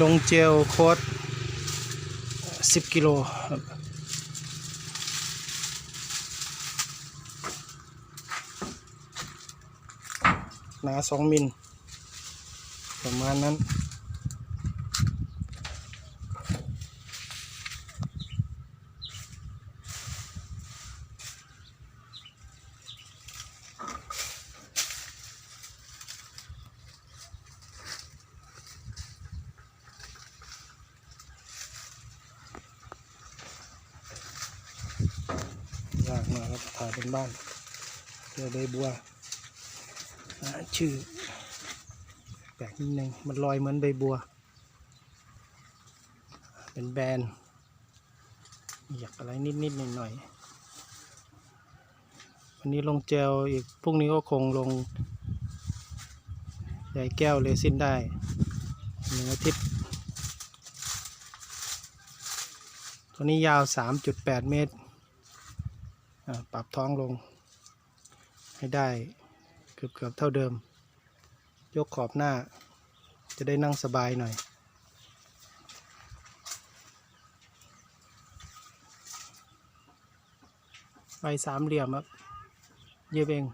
ลงเจลโค้ด10 กิโลครับหนา 2 มิล ประมาณนั้นากมาครับถ่ายเป็นบ้านเจอใบบัวชื่อแปลกนิดนึงมันลอยเหมือนใบบัว เป็นแบรนด์อยากอะไรนิดนิดหน่อยหน่อยวันนี้ลงเจลอีกพรุ่งนี้ก็คงลงใหญ่แก้วเลซินได้หนึ่งอาทิตย์ตัวนี้ยาว 3.8 เมตร ปรับท้องลง ให้ได้เกือบเกือบๆเท่าเดิม ยกขอบหน้า จะได้นั่งสบายหน่อย ไปสามเหลี่ยมครับ เย็บเอง